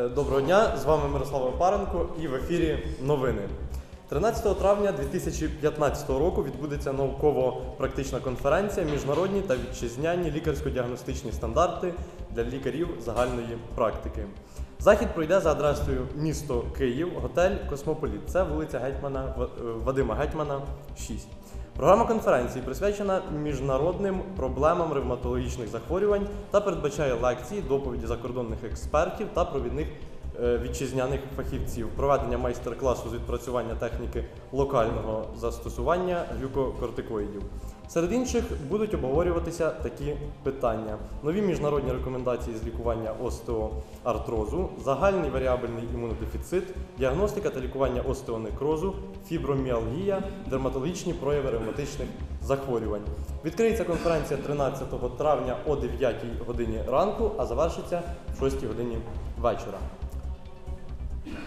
Е, Доброго дня, з вами Мирослав Опаренко і в ефірі новини. 13 травня 2015 року відбудеться науково-практична конференція Міжнародні та вітчизняні лікарсько-діагностичні стандарти для лікарів загальної практики. Захід пройде за адресою місто Київ, готель Космополіт. Це вулиця Гетьмана е, Вадима Гетьмана, 6. Програма конференції присвячена міжнародним проблемам ревматологічних захворювань та передбачає лекції, доповіді закордонних експертів та провідних е, вітчизняних фахівців, проведення майстер-класу з відпрацювання техніки локального застосування глюкокортикоїдів. Серед інших будуть обговорюватися такі питання: нові міжнародні рекомендації з лікування остеоартрозу, загальний варіабельний імунодефіцит, діагностика та лікування остеонекрозу, фіброміалгія, дерматологічні прояви ревматичних захворювань. Відкриється конференція 13 травня о 9 годині ранку, а завершиться в 6 годині вечора.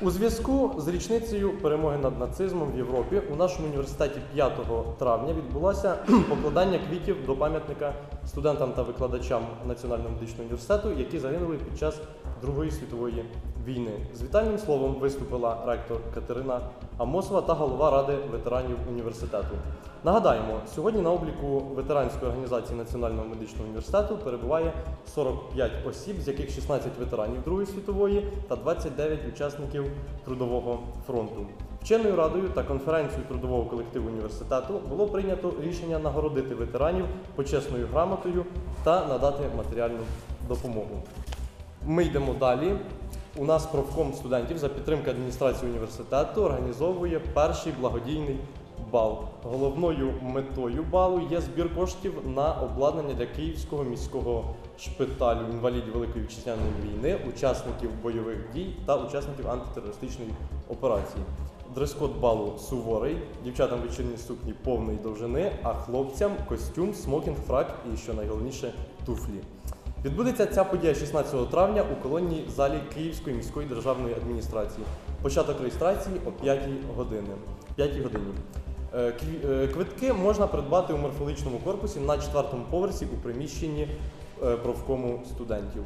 У зв'язку з річницею перемоги над нацизмом в Європі у нашому університеті 5 травня відбулося покладання квітів до пам'ятника студентам та викладачам Національного медичного університету, які загинули під час Другої світової війни. З вітальним словом виступила ректор Катерина Амосова та голова ради ветеранів університету. Нагадаємо, сьогодні на обліку ветеранської організації Національного медичного університету перебуває 45 осіб, з яких 16 ветеранів Другої світової та 29 учасників трудового фронту. Вченою радою та конференцією трудового колективу університету було прийнято рішення нагородити ветеранів почесною грамотою та надати матеріальну допомогу. Ми йдемо далі. У нас профком студентів за підтримки адміністрації університету організовує перший благодійний бал. Головною метою балу є збір коштів на обладнання для Київського міського шпиталю інвалідів Великої вітчизняної війни, учасників бойових дій та учасників антитерористичної операції. Дрес-код балу суворий, дівчатам вечірні сукні повної довжини, а хлопцям костюм, смокінг, фрак і, що найголовніше, туфлі. Відбудеться ця подія 16 травня у колонній залі Київської міської державної адміністрації. Початок реєстрації о 5 години. 5 годині. Е, е, Квитки можна придбати у морфологічному корпусі на четвертому поверсі у приміщенні е, профкому студентів.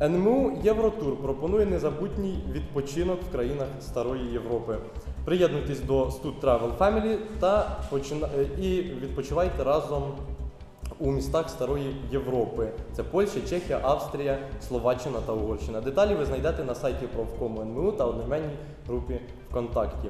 НМУ Євротур пропонує незабутній відпочинок в країнах Старої Європи. Приєднуйтесь до Stud Travel Family та почина... е, і відпочивайте разом у містах Старої Європи. Це Польща, Чехія, Австрія, Словаччина та Угорщина. Деталі ви знайдете на сайті профкому НМУ та одноіменній групі ВКонтакті.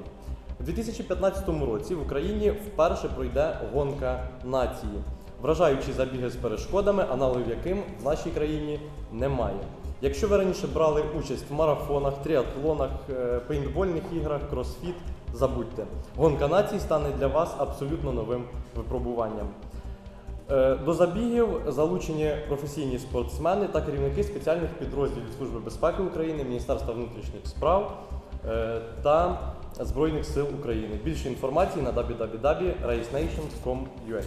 У 2015 році в Україні вперше пройде гонка нації, вражаючі забіги з перешкодами, аналогів яким в нашій країні немає. Якщо ви раніше брали участь в марафонах, тріатлонах, е, пейнтбольних іграх, кросфіт, забудьте. Гонка націй стане для вас абсолютно новим випробуванням. Е, До забігів залучені професійні спортсмени та керівники спеціальних підрозділів Служби безпеки України, Міністерства внутрішніх справ е, та Збройних сил України. Більше інформації на www.racenations.com.ua.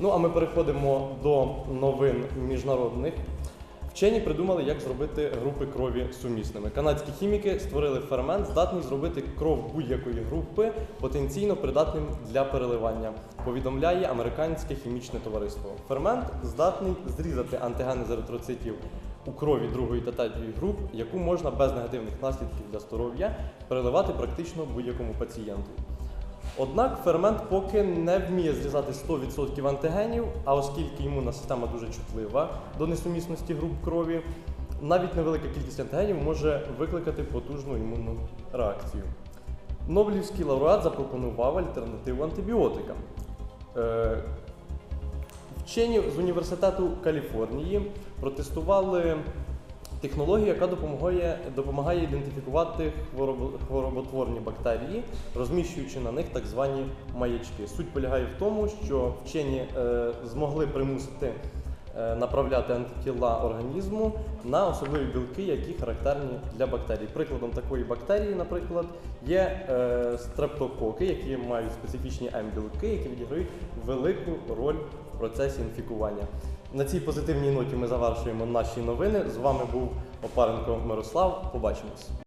Ну а ми переходимо до новин міжнародних. Вчені придумали, як зробити групи крові сумісними. Канадські хіміки створили фермент, здатний зробити кров будь-якої групи потенційно придатним для переливання. Повідомляє американське хімічне товариство. Фермент здатний зрізати антигени з еритроцитів у крові другої та третьої груп, яку можна без негативних наслідків для здоров'я переливати практично будь-якому пацієнту. Однак фермент поки не вміє зрізати 100% антигенів, а оскільки імунна система дуже чутлива до несумісності груп крові, навіть невелика кількість антигенів може викликати потужну імунну реакцію. Нобелівський лауреат запропонував альтернативу антибіотикам. Е, Вчені з університету Каліфорнії протестували технологію, яка допомагає, допомагає ідентифікувати хвороб- хвороботворні бактерії, розміщуючи на них так звані маячки. Суть полягає в тому, що вчені е, змогли примусити направляти антитіла організму на особливі білки, які характерні для бактерій. Прикладом такої бактерії, наприклад, є е, стрептококи, які мають специфічні М-білки, які відіграють велику роль в процесі інфікування. На цій позитивній ноті ми завершуємо наші новини. З вами був Опаренко Мирослав. Побачимось.